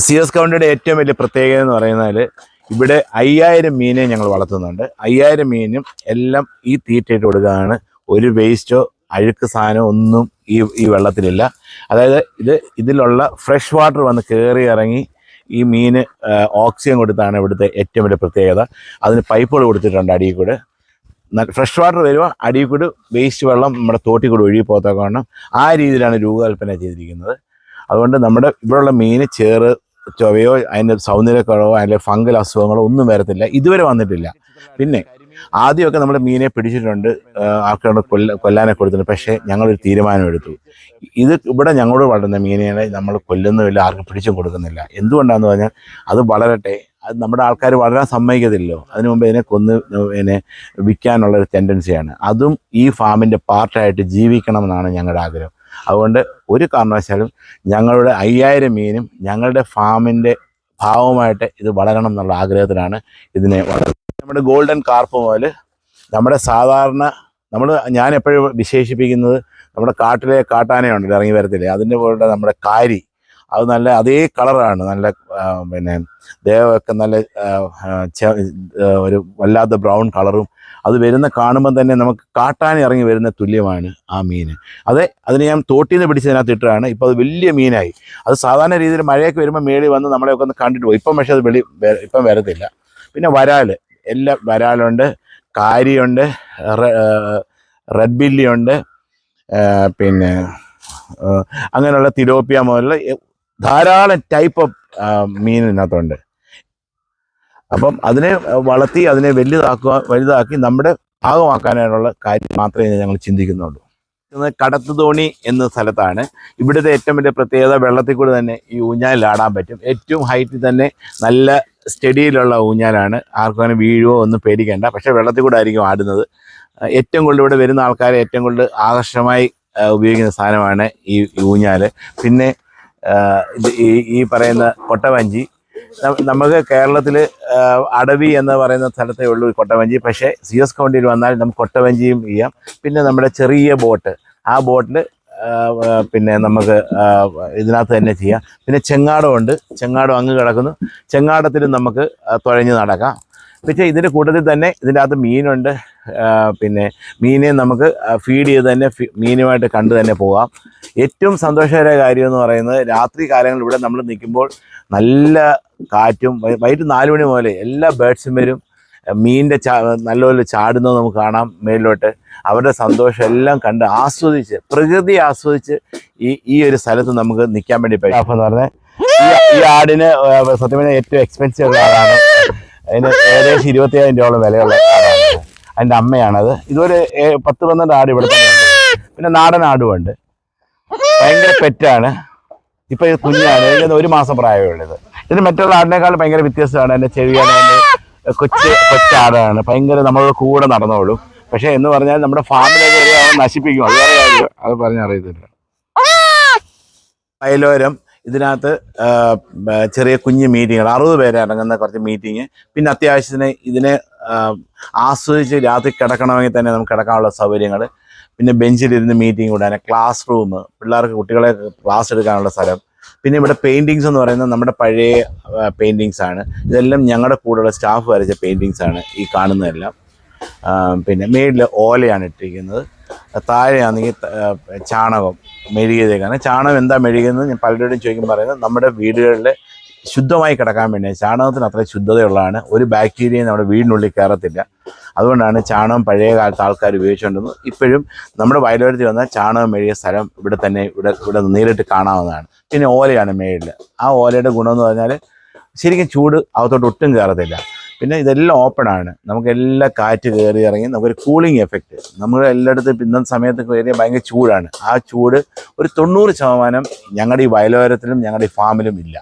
C S കൗണ്ടിയുടെ ഏറ്റവും വലിയ പ്രത്യേകത എന്ന് പറയുന്നത് ഇവിടെ അയ്യായിരം മീനെ ഞങ്ങൾ വളർത്തുന്നുണ്ട്. അയ്യായിരം മീനും എല്ലാം ഈ തീറ്റയിട്ട് കൊടുക്കുകയാണ്. ഒരു വേസ്റ്റോ അഴുക്ക് സാധനമോ ഒന്നും ഈ ഈ വെള്ളത്തിലില്ല. അതായത് ഇത് ഇതിലുള്ള ഫ്രഷ് വാട്ടർ വന്ന് കയറി ഇറങ്ങി ഈ മീന് ഓക്സിജൻ കൊടുത്താണ് ഇവിടുത്തെ ഏറ്റവും വലിയ പ്രത്യേകത. അതിന് പൈപ്പുകൾ കൊടുത്തിട്ടുണ്ട് അടിയിൽ കൂടെ. ഫ്രഷ് വാട്ടർ വരുമ്പോൾ അടിയിൽ കൂടെ വേസ്റ്റ് വെള്ളം നമ്മുടെ തോട്ടിൽ കൂടെ ഒഴുകി പോകത്തൊക്കെ കാരണം ആ രീതിയിലാണ് രൂപകൽപ്പന ചെയ്തിരിക്കുന്നത്. അതുകൊണ്ട് നമ്മുടെ ഇവിടെയുള്ള മീൻ ചേറ് ചൊവയോ അതിന്റെ സൗന്ദര്യക്കുറവോ അതിന്റെ ഫംഗൽ അസുഖങ്ങളോ ഒന്നും വരത്തില്ല. ഇതുവരെ വന്നിട്ടില്ല. പിന്നെ ആദ്യമൊക്കെ നമ്മൾ മീനെ പിടിച്ചിട്ടുണ്ട് ആൾക്കാരുടെ കൊല്ല കൊല്ലാനൊക്കെ കൊടുത്തിട്ടുണ്ട്. പക്ഷേ ഞങ്ങളൊരു തീരുമാനം എടുത്തു ഇത് ഇവിടെ ഞങ്ങളോട് വളരുന്ന മീനുകളെ നമ്മൾ കൊല്ലുന്നുമില്ല ആർക്കും പിടിച്ചും കൊടുക്കുന്നില്ല. എന്തുകൊണ്ടാണെന്ന് പറഞ്ഞാൽ അത് വളരട്ടെ. അത് നമ്മുടെ ആൾക്കാർ വളരാൻ സമ്മതിക്കത്തില്ലല്ലോ. അതിനു മുമ്പ് ഇതിനെ കൊന്ന് ഇതിനെ വിൽക്കാനുള്ളൊരു ടെൻഡൻസിയാണ് അതും ഈ ഫാമിന്റെ പാർട്ടായിട്ട് ജീവിക്കണമെന്നാണ് ഞങ്ങളുടെ ആഗ്രഹം. അതുകൊണ്ട് ഒരു കാരണവശാലും ഞങ്ങളുടെ അയ്യായിരം മീനും ഞങ്ങളുടെ ഫാമിന്റെ ഭാവമായിട്ട് ഇത് വളരണം എന്നുള്ള ആഗ്രഹത്തിലാണ് ഇതിനെ വളർത്തുന്നത്. നമ്മുടെ ഗോൾഡൻ കാർപ്പ് മുതൽ നമ്മുടെ സാധാരണ നമ്മൾ ഞാൻ എപ്പോഴും വിശേഷിപ്പിക്കുന്നത് നമ്മുടെ കാട്ടിലെ കാട്ടാനയുണ്ടല്ലോ ഇറങ്ങി വരത്തില്ലേ? അതിന്റെ പോലെ നമ്മുടെ കാരി അത് നല്ല അതേ കളറാണ്. നല്ല പിന്നെ ദേഹമൊക്കെ നല്ല ഒരു വല്ലാത്ത ബ്രൗൺ കളറും അത് വരുന്ന കാണുമ്പോൾ തന്നെ നമുക്ക് കാട്ടാൻ ഇറങ്ങി വരുന്ന തുല്യമാണ് ആ മീൻ അതെ അതിന് ഞാൻ തോട്ടിൽ നിന്ന് പിടിച്ചതിനകത്ത് ഇട്ടതാണ്. ഇപ്പോൾ അത് വലിയ മീനായി. അത് സാധാരണ രീതിയിൽ മഴയൊക്കെ വരുമ്പോൾ മേളി വന്ന് നമ്മളെയൊക്കെ ഒന്ന് കണ്ടിട്ട് പോകും ഇപ്പം പക്ഷേ അത് വെളി ഇപ്പം വരത്തില്ല. പിന്നെ വരാൽ എല്ലാം വരാലുണ്ട്. കാരിയുണ്ട്. റെഡ് ബില്ലിയുണ്ട്. പിന്നെ അങ്ങനെയുള്ള തിലോപ്പിയ മുതലുള്ള ധാരാളം ടൈപ്പ് ഓഫ് മീൻ ഇതിനകത്തുണ്ട്. അപ്പം അതിനെ വളർത്തി അതിനെ വലുതാക്കുക വലുതാക്കി നമ്മുടെ ഭാഗമാക്കാനായിട്ടുള്ള കാര്യം മാത്രമേ ഞങ്ങൾ ചിന്തിക്കുന്നുള്ളൂ. കടത്തുതോണി തോണി എന്ന സ്ഥലത്താണ്. ഇവിടുത്തെ ഏറ്റവും വലിയ പ്രത്യേകത വെള്ളത്തിൽ കൂടി തന്നെ ഈ ഊഞ്ഞാൽ ആടാൻ പറ്റും. ഏറ്റവും ഹൈറ്റിൽ തന്നെ നല്ല സ്റ്റഡിയിലുള്ള ഊഞ്ഞാലാണ്. ആർക്കും അങ്ങനെ വീഴുവോ ഒന്നും പേടിക്കേണ്ട. പക്ഷേ വെള്ളത്തിൽ കൂടെ ആയിരിക്കും ആടുന്നത്. ഏറ്റവും കൂടുതൽ ഇവിടെ വരുന്ന ആൾക്കാരെ ഏറ്റവും കൂടുതൽ ആകർഷകമായി ഉപയോഗിക്കുന്ന സാധനമാണ് ഈ ഊഞ്ഞാൽ പിന്നെ ഈ ഈ പറയുന്ന കൊട്ടവഞ്ചി. നമുക്ക് കേരളത്തിൽ അടവി എന്ന് പറയുന്ന സ്ഥലത്തേ ഉള്ളൂ കൊട്ടവഞ്ചി. പക്ഷേ സി എസ് കൗണ്ടിയിൽ വന്നാൽ നമുക്ക് കൊട്ടവഞ്ചിയും ചെയ്യാം. പിന്നെ നമ്മുടെ ചെറിയ ബോട്ട്. ആ ബോട്ടിൽ പിന്നെ നമുക്ക് ഇതിനകത്ത് തന്നെ ചെയ്യാം. പിന്നെ ചെങ്ങാടമുണ്ട്. ചെങ്ങാടം അങ്ങ് കിടക്കുന്നു. ചെങ്ങാടത്തിലും നമുക്ക് തുഴഞ്ഞ് നടക്കാം. പക്ഷേ ഇതിന്റെ കൂട്ടത്തിൽ തന്നെ ഇതിന്റെ അകത്ത് മീനുണ്ട് പിന്നെ മീനെ നമുക്ക് ഫീഡ് ചെയ്ത് തന്നെ മീനുമായിട്ട് കണ്ടു തന്നെ പോകാം. ഏറ്റവും സന്തോഷകരമായ കാര്യം എന്ന് പറയുന്നത് രാത്രി കാലങ്ങളിൽ ഇവിടെ നമ്മൾ നിൽക്കുമ്പോൾ നല്ല കാറ്റും വൈകിട്ട് നാല് മണി മുതൽ എല്ലാ ബേഡ്സും വരും. മീനിന്റെ ചാ നല്ലപോലെ ചാടുന്നത് നമുക്ക് കാണാം മേളിലോട്ട്. അവരുടെ സന്തോഷം എല്ലാം കണ്ട് ആസ്വദിച്ച് പ്രകൃതി ആസ്വദിച്ച് ഈ ഈ ഒരു സ്ഥലത്ത് നമുക്ക് നിൽക്കാൻ വേണ്ടി പറ്റും. അപ്പോൾ എന്ന് പറഞ്ഞാൽ ഈ- ആടിന് സത്യം പറഞ്ഞാൽ ഏറ്റവും എക്സ്പെൻസീവ് ആടാണ് അതിന് ഏകദേശം ഇരുപത്തിയായിരം രൂപയോളം വിലയുള്ള ആടാണ്. അതിന്റെ അമ്മയാണത്. ഇതൊരു ഏ- പത്ത് പന്ത്രണ്ട് ആട് ഇവിടെ തന്നെയുണ്ട് പിന്നെ നാടൻ ആടുമുണ്ട്. ഭയങ്കര പെറ്റാണ്. ഇപ്പൊ ഇത് കുഞ്ഞാണ്. ഏകദേശം ഒരു മാസം പ്രായമേ ഉള്ളത് ഇതിന് മറ്റുള്ള ആടിനേക്കാൾ ഭയങ്കര വ്യത്യസ്തമാണ് എന്റെ ചെവിയാണ് കൊച്ച് കൊച്ചു കൊച്ചാടാണ്. ഭയങ്കര നമ്മളോട് കൂടെ നടന്നോളും. പക്ഷെ എന്ന് പറഞ്ഞാൽ നമ്മുടെ ഫാമിലേക്ക് അവൻ നശിപ്പിക്കും. അത് വേറെ കാര്യം. അത് പറഞ്ഞറിയത്തില്ല വയലോരം ഇതിനകത്ത് ചെറിയ കുഞ്ഞ് മീറ്റിങ്ങുകൾ അറുപത് പേരെ അടങ്ങുന്ന കുറച്ച് മീറ്റിംഗ് പിന്നെ അത്യാവശ്യത്തിന് ഇതിനെ ആസ്വദിച്ച് രാത്രി കിടക്കണമെങ്കിൽ തന്നെ നമുക്ക് കിടക്കാനുള്ള സൗകര്യങ്ങൾ പിന്നെ ബെഞ്ചിലിരുന്ന് മീറ്റിംഗ് കൂടാൻ ക്ലാസ് റൂം പിള്ളേർക്ക് കുട്ടികളെ ക്ലാസ് എടുക്കാനുള്ള സ്ഥലം. പിന്നെ ഇവിടെ പെയിന്റിങ്സ് എന്ന് പറയുന്നത് നമ്മുടെ പഴയ പെയിന്റിങ്സ് ആണ്. ഇതെല്ലാം ഞങ്ങളുടെ കൂടെയുള്ള സ്റ്റാഫ് വരച്ച പെയിന്റിങ്സ് ആണ് ഈ കാണുന്നതെല്ലാം. പിന്നെ മേളിൽ ഓലയാണ് ഇട്ടിരിക്കുന്നത്. താഴെയാണെങ്കിൽ ചാണകം മെഴുകിയതേക്കാണ്. ചാണകം എന്താ മെഴുകുന്നത്? ഞാൻ പലരോടും ചോദിക്കും പറയുന്നത് നമ്മുടെ വീടുകളിൽ ശുദ്ധമായി കിടക്കാൻ വേണ്ടിയാണ് ചാണകത്തിന് അത്ര ശുദ്ധതയുള്ളതാണ്. ഒരു ബാക്ടീരിയയും നമ്മുടെ വീടിനുള്ളിൽ കയറത്തില്ല. അതുകൊണ്ടാണ് ചാണകം പഴയ കാലത്ത് ആൾക്കാർ ഉപയോഗിച്ചുകൊണ്ടിരുന്നത്. ഇപ്പോഴും നമ്മുടെ വയലോരത്തിൽ വന്ന ചാണകം മെഴുകിയ സ്ഥലം ഇവിടെ തന്നെ ഇവിടെ ഇവിടെ നേരിട്ട് കാണാവുന്നതാണ്. പിന്നെ ഓലയാണ് മേളിൽ ആ ഓലയുടെ ഗുണമെന്ന് പറഞ്ഞാൽ ശരിക്കും ചൂട് അകത്തോട്ട് ഒട്ടും കയറത്തില്ല. പിന്നെ ഇതെല്ലാം ഓപ്പൺ ആണ്. നമുക്ക് എല്ലാ കാറ്റ് കയറി ഇറങ്ങി നമുക്കൊരു കൂളിംഗ് എഫക്റ്റ് നമ്മൾ എല്ലായിടത്തും ഇന്നത്തെ സമയത്ത് കയറിയ ഭയങ്കര ചൂടാണ്. ആ ചൂട് ഒരു തൊണ്ണൂറ് ശതമാനം ഞങ്ങളുടെ ഈ വയലോരത്തിലും ഞങ്ങളുടെ ഈ ഫാമിലും ഇല്ല.